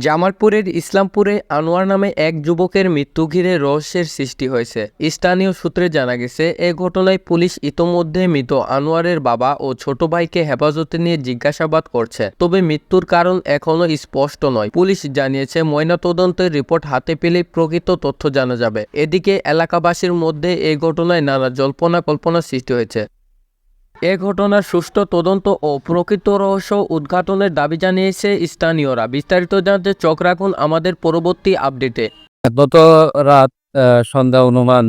জামালপুরের ইসলামপুরে আনোয়ার নামে এক যুবকের মৃত্যু ঘিরে রহস্যের সৃষ্টি হয়েছে। স্থানীয় সূত্রে জানা গেছে, এ ঘটনায় পুলিশ ইতোমধ্যে মৃত আনোয়ারের বাবা ও ছোট ভাইকে হেফাজতে নিয়ে জিজ্ঞাসাবাদ করছে। তবে মৃত্যুর কারণ এখনও স্পষ্ট নয়। পুলিশ জানিয়েছে, ময়নাতদন্তের রিপোর্ট হাতে পেলে প্রকৃত তথ্য জানা যাবে। এদিকে এলাকাবাসীর মধ্যে এ ঘটনায় নানা জল্পনা কল্পনা সৃষ্টি হয়েছে। এ ঘটনার সুষ্ঠু তদন্ত ও প্রকৃত রহস্য উদ্ঘাটনের দাবি জানিয়েছে স্থানীয়রা। বিস্তারিত জানতে চোখ রাখুন আমাদের পরবর্তী আপডেটে। গত রাত সন্ধ্যা অনুমান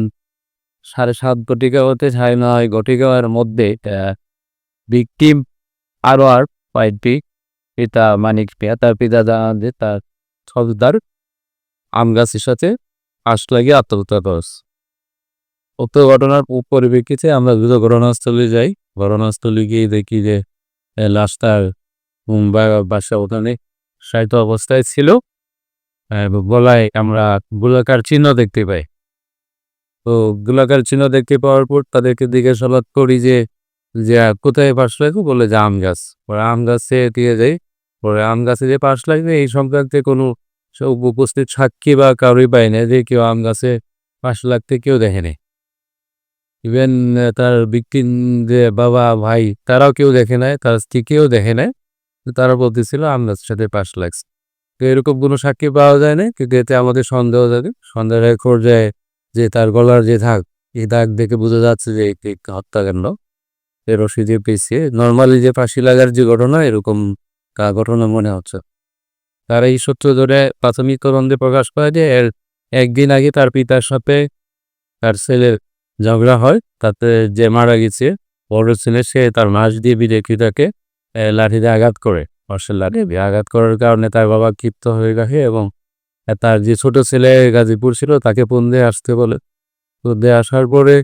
সাড়ে সাত ঘটিকা হতে সাড়ে নয় ঘটিকার মধ্যে ভিকটিম আরও আর পাইপি, পিতা মানিক মিয়া তার পিতা জানান যে তার সর্দার আম গাছের সাথে আশ লাগিয়ে আত্মহত্যা করেছে। উক্ত ঘটনার পরিপ্রেক্ষিতে আমরা দ্রুত ঘটনাস্থলে যাই। ঘটনাস্থলে গিয়ে দেখি যে লাশটার বাসা ওখানে সাহিত্য অবস্থায় ছিল। গলায় আমরা গোলাকার চিহ্ন দেখতে পাই। তো গোলাকার চিহ্ন দেখতে পাওয়ার পর তাদেরকে জিজ্ঞাসাবাদ করি যে যে কোথায় পাশ লাগবে? বলে যে আম গাছ। পরে আম গাছে দিয়ে যাই। পরে আম গাছে যে পাশ লাগবে, এই সংক্রান্তে কোনো উপস্থিত সাক্ষী বা কারোই পাই না যে কেউ আম গাছে পাশ লাগতে কেউ দেখেনি ইভেন তার বিক্রিন যে বাবা, ভাই, তারাও কেউ দেখে নাই, তার স্ত্রীকেও দেখে নাই। তারা বলতেছিল আম গাছের সাথে পাশ লাগছে তো এরকম কোনো সাক্ষী পাওয়া যায় না কিন্তু এতে আমাদের সন্দেহ থাকে। সন্দেহের পর্যায়ে যে তার গলার যে দাগ, এই দাগ দেখে বোঝা যাচ্ছে যে হত্যাকাণ্ড। এ রশি দিয়ে পেয়েছে নর্মালি যে ফাঁসি লাগার যে ঘটনা, এরকম ঘটনা মনে হচ্ছে। তারা এই সূত্র ধরে প্রাথমিক তদন্তে প্রকাশ পায় যে, এর একদিন আগে তার পিতার সাথে তার ছেলের ঝগড়া হয়, তাতে যে মারা গেছে, বড় ছেলে, সে তার মাস দিয়ে বিদেকিতাকে লাঠি দিয়ে আঘাত করে। অর্ষের লাঠি আঘাত করার কারণে তার বাবা ক্ষিপ্ত হয়ে গেছে এবং তার যে ছোট ছেলে গাজীপুর ছিল, তাকে ফোন দিয়ে আসতে বলে। ফোন দিয়ে আসার পরে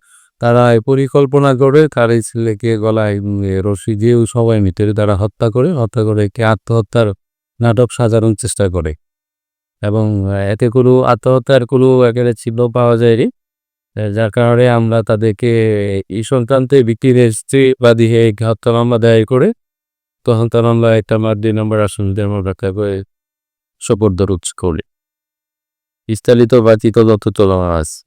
তারা পরিকল্পনা করে, তার এই ছেলেকে গলায় রশি দিয়ে সবাই মিলে তারা হত্যা করে হত্যা করে কে আত্মহত্যার নাটক সাজানোর চেষ্টা করে। এবং এতে কোনো আত্মহত্যার কোনো একেবারে চিহ্ন পাওয়া যায়নি। যার কারণে আমরা তাদেরকে এই সংক্রান্তে বিক্রির স্ত্রী বাদী হয়ে হত্যা মামলা দায়ের করে। তো হত্যা মামলা একটা মার দুই নম্বর আসনদের মামলা করে সোপর্দ রুচ করি। বিস্তারিত বাচিত যত চলমান আছে